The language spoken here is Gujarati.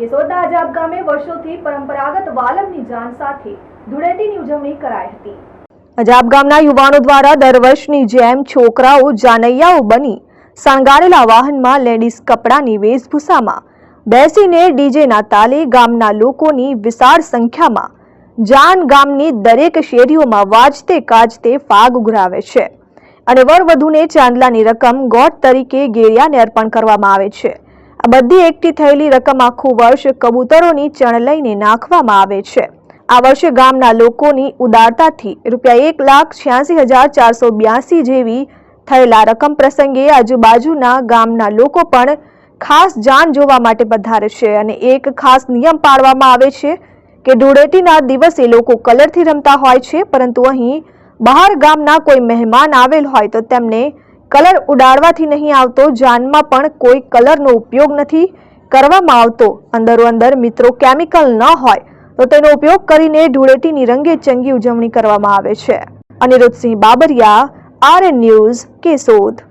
કેશોદના અજાબ ગામે વર્ષોથી પરંપરાગત વાલમની જાન સાથે ધૂળેટીની ઉજવણી કરાઈ હતી. અજાબ ગામના યુવાનો દ્વારા દર વર્ષની જેમ છોકરાઓ, જાનૈયાઓ બની શણગારેલા વાહનમાં લેડીઝ કપડાની વેશભૂષામાં બેસીને ડીજેના તાલે ગામના લોકોની વિશાળ સંખ્યામાં જાન ગામની દરેક શેરીઓમાં વાજતે કાજતે ફાગ ઉઘરાવે છે. અને વરવધુને ચાંદલાની રકમ ગોટ તરીકે ગેરિયાને અર્પણ કરવામાં આવે છે. આ બધી એકઠી થયેલી રકમ આખું વર્ષ કબૂતરોની ચણ લઈને નાખવામાં આવે છે. આ વર્ષે ગામના લોકોની ઉદારતાથી રૂપિયા એક લાખ છ્યાસી હજાર ચારસો બ્યાસી જેવી થયેલા રકમ પ્રસંગે આજુબાજુના ગામના લોકો પણ ખાસ જાન જોવા માટે પધારે છે અને એક ખાસ નિયમ પાળવામાં આવે છે કે ધૂળેટીના દિવસે લોકો કલરથી રમતા હોય છે, પરંતુ અહીં બહાર ગામના કોઈ મહેમાન આવેલ હોય તો તેમને કલર ઉડાડવાથી નહીં આવતો, જાનમાં પણ કોઈ કલરનો ઉપયોગ નથી કરવામાં આવતો. અંદરો અંદર મિત્રો કેમિકલ ન હોય તો તેનો ઉપયોગ કરીને ધૂળેટીની રંગે ચંગી ઉજવણી કરવામાં આવે છે. Anirudhsinh Babariya R news Keshod.